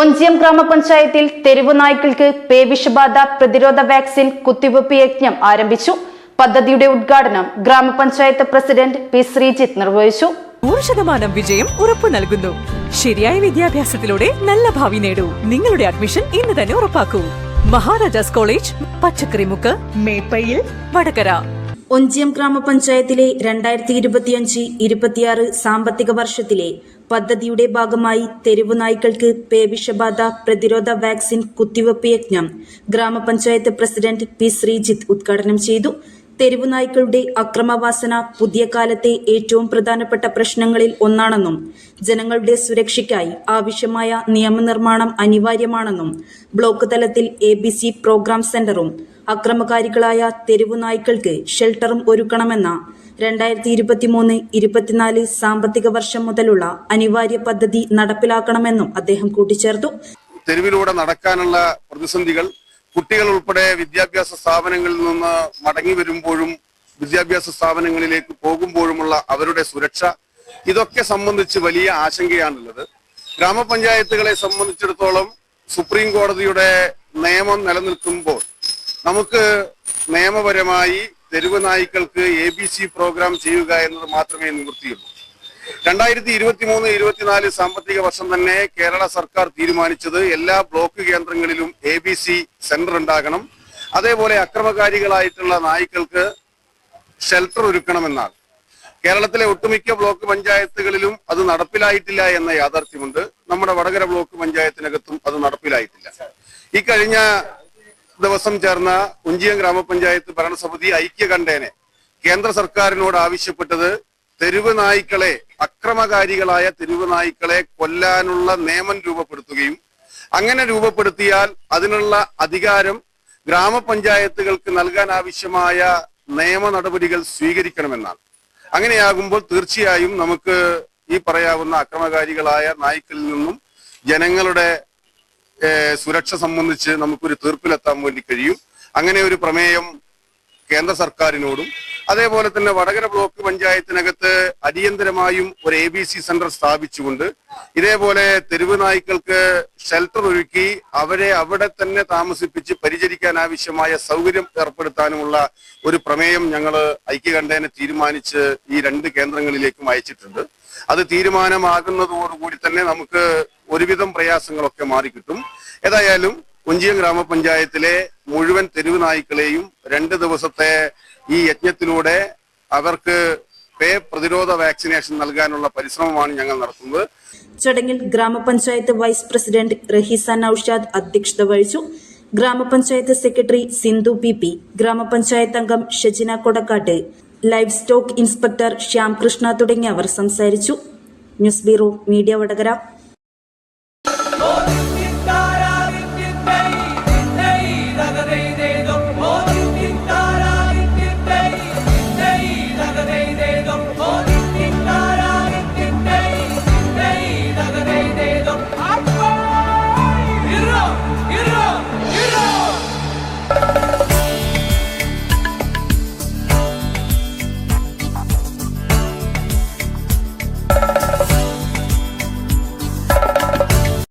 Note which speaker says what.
Speaker 1: ഒഞ്ചിയം ഗ്രാമപഞ്ചായത്തിൽ തെരുവു നായ്ക്കൾക്ക് പേവിഷബാധ പ്രതിരോധ വാക്സിൻ കുത്തിവയ്പ് യജ്ഞം ആരംഭിച്ചു. പദ്ധതിയുടെ ഉദ്ഘാടനം ഗ്രാമപഞ്ചായത്ത് പ്രസിഡന്റ് പി ശ്രീജിത്ത് നിർവഹിച്ചു.
Speaker 2: നൂറ് ശതമാനം വിജയം ഉറപ്പു നൽകുന്നു. ശരിയായ വിദ്യാഭ്യാസത്തിലൂടെ നല്ല ഭാവി നേടൂ. നിങ്ങളുടെ അഡ്മിഷൻ ഇന്ന് തന്നെ ഉറപ്പാക്കൂ. മഹാരാജാസ് കോളേജ് പച്ചക്കറിമുക്ക് മേപ്പയിൽ വടകര.
Speaker 1: ഒഞ്ചിയം ഗ്രാമപഞ്ചായത്തിലെ രണ്ടായിരത്തി ഇരുപത്തിയഞ്ച് ഇരുപത്തിയാറ് സാമ്പത്തിക വർഷത്തിലെ പദ്ധതിയുടെ ഭാഗമായി തെരുവു നായ്ക്കൾക്ക് പേവിഷബാധ പ്രതിരോധ വാക്സിൻ കുത്തിവെപ്പ് യജ്ഞം ഗ്രാമപഞ്ചായത്ത് പ്രസിഡന്റ് പി ശ്രീജിത്ത് ഉദ്ഘാടനം ചെയ്തു തെരുവു നായ്ക്കളുടെ അക്രമവാസന പുതിയ കാലത്തെ ഏറ്റവും പ്രധാനപ്പെട്ട പ്രശ്നങ്ങളിൽ ഒന്നാണെന്നും ജനങ്ങളുടെ സുരക്ഷയ്ക്കായി ആവശ്യമായ നിയമനിർമ്മാണം അനിവാര്യമാണെന്നും ബ്ലോക്ക് തലത്തിൽ എ പ്രോഗ്രാം സെന്ററും അക്രമകാരികളായ തെരുവു നായ്ക്കൾക്ക് ഷെൽട്ടറും ഒരുക്കണമെന്ന രണ്ടായിരത്തി ഇരുപത്തിമൂന്ന് ഇരുപത്തിനാല് സാമ്പത്തിക വർഷം മുതലുള്ള അനിവാര്യ പദ്ധതി നടപ്പിലാക്കണമെന്നും അദ്ദേഹം കൂട്ടിച്ചേർത്തു.
Speaker 3: തെരുവിലൂടെ നടക്കാനുള്ള പ്രതിസന്ധികൾ കുട്ടികൾ ഉൾപ്പെടെ വിദ്യാഭ്യാസ സ്ഥാപനങ്ങളിൽ നിന്ന് മടങ്ങി വരുമ്പോഴും വിദ്യാഭ്യാസ സ്ഥാപനങ്ങളിലേക്ക് പോകുമ്പോഴുമുള്ള അവരുടെ സുരക്ഷ ഇതൊക്കെ സംബന്ധിച്ച് വലിയ ആശങ്കയാണുള്ളത്. ഗ്രാമപഞ്ചായത്തുകളെ സംബന്ധിച്ചിടത്തോളം സുപ്രീം കോടതിയുടെ നിയമം നിലനിൽക്കുമ്പോൾ നമുക്ക് നിയമപരമായി തെരുവ് നായ്ക്കൾക്ക് എ ബി സി പ്രോഗ്രാം ചെയ്യുക എന്നത് മാത്രമേ നിവൃത്തിയുള്ളൂ. രണ്ടായിരത്തി ഇരുപത്തി മൂന്ന് ഇരുപത്തിനാല് സാമ്പത്തിക വർഷം തന്നെ കേരള സർക്കാർ തീരുമാനിച്ചത് എല്ലാ ബ്ലോക്ക് കേന്ദ്രങ്ങളിലും എ ബി സി സെന്റർ ഉണ്ടാകണം. അതേപോലെ അക്രമകാരികളായിട്ടുള്ള നായ്ക്കൾക്ക് ഷെൽട്ടർ ഒരുക്കണമെന്നാണ്. കേരളത്തിലെ ഒട്ടുമിക്ക ബ്ലോക്ക് പഞ്ചായത്തുകളിലും അത് നടപ്പിലായിട്ടില്ല എന്ന യാഥാർത്ഥ്യമുണ്ട്. നമ്മുടെ വടകര ബ്ലോക്ക് പഞ്ചായത്തിനകത്തും അത് നടപ്പിലായിട്ടില്ല. ഈ കഴിഞ്ഞ ദിവസം ചേർന്ന ഉഞ്ചിയം ഗ്രാമപഞ്ചായത്ത് ഭരണസമിതി ഐക്യ ഐക്യകണ്ഠേനെ കേന്ദ്ര സർക്കാരിനോട് ആവശ്യപ്പെട്ടത് തെരുവ് നായ്ക്കളെ അക്രമകാരികളായ തെരുവ് നായ്ക്കളെ കൊല്ലാനുള്ള നിയമം രൂപപ്പെടുത്തുകയും അങ്ങനെ രൂപപ്പെടുത്തിയാൽ അതിനുള്ള അധികാരം ഗ്രാമപഞ്ചായത്തുകൾക്ക് നൽകാൻ ആവശ്യമായ നിയമ നടപടികൾ സ്വീകരിക്കണമെന്നാണ്. അങ്ങനെയാകുമ്പോൾ തീർച്ചയായും നമുക്ക് ഈ പറയാവുന്ന അക്രമകാരികളായ നായ്ക്കളിൽ നിന്നും ജനങ്ങളുടെ സുരക്ഷ സംബന്ധിച്ച് നമുക്കൊരു തീർപ്പിലെത്താൻ വേണ്ടി കഴിയും. അങ്ങനെ ഒരു പ്രമേയം കേന്ദ്ര സർക്കാരിനോടും അതേപോലെ തന്നെ വടകര ബ്ലോക്ക് പഞ്ചായത്തിനകത്ത് അടിയന്തരമായും ഒരു എ ബി സി സെന്റർ സ്ഥാപിച്ചുകൊണ്ട് ഇതേപോലെ തെരുവ് നായ്ക്കൾക്ക് ഷെൽട്ടർ ഒരുക്കി അവരെ അവിടെ തന്നെ താമസിപ്പിച്ച് പരിചരിക്കാൻ ആവശ്യമായ സൗകര്യം ഏർപ്പെടുത്താനുമുള്ള ഒരു പ്രമേയം ഞങ്ങൾ ഐക്യകണ്ഠേന തീരുമാനിച്ച് ഈ രണ്ട് കേന്ദ്രങ്ങളിലേക്കും അയച്ചിട്ടുണ്ട്. അത് തീരുമാനമാകുന്നതോടുകൂടി തന്നെ നമുക്ക് ഒരുവിധം പ്രയാസങ്ങളൊക്കെ മാറിക്കിട്ടും. ഏതായാലും കുഞ്ചിയം ഗ്രാമപഞ്ചായത്തിലെ മുഴുവൻ തെരുവ് നായ്ക്കളെയും രണ്ട് ദിവസത്തെ ഈ യജ്ഞത്തിലൂടെ അവർക്ക് പേ പ്രതിരോധ വാക്സിനേഷൻ നൽകാനുള്ള പരിശ്രമമാണ് ഞങ്ങൾ നടത്തുന്നത്.
Speaker 1: ചടങ്ങിൽ ഗ്രാമപഞ്ചായത്ത് വൈസ് പ്രസിഡന്റ് റഹീസ നൌഷാദ് അധ്യക്ഷത വഹിച്ചു. ഗ്രാമപഞ്ചായത്ത് സെക്രട്ടറി സിന്ധു പി പി ഗ്രാമപഞ്ചായത്ത് അംഗം Shajina Kodakkad livestock inspector Shyamkrishna തുടങ്ങിയവർ സംസാരിച്ചു. News bureau media Vadakara.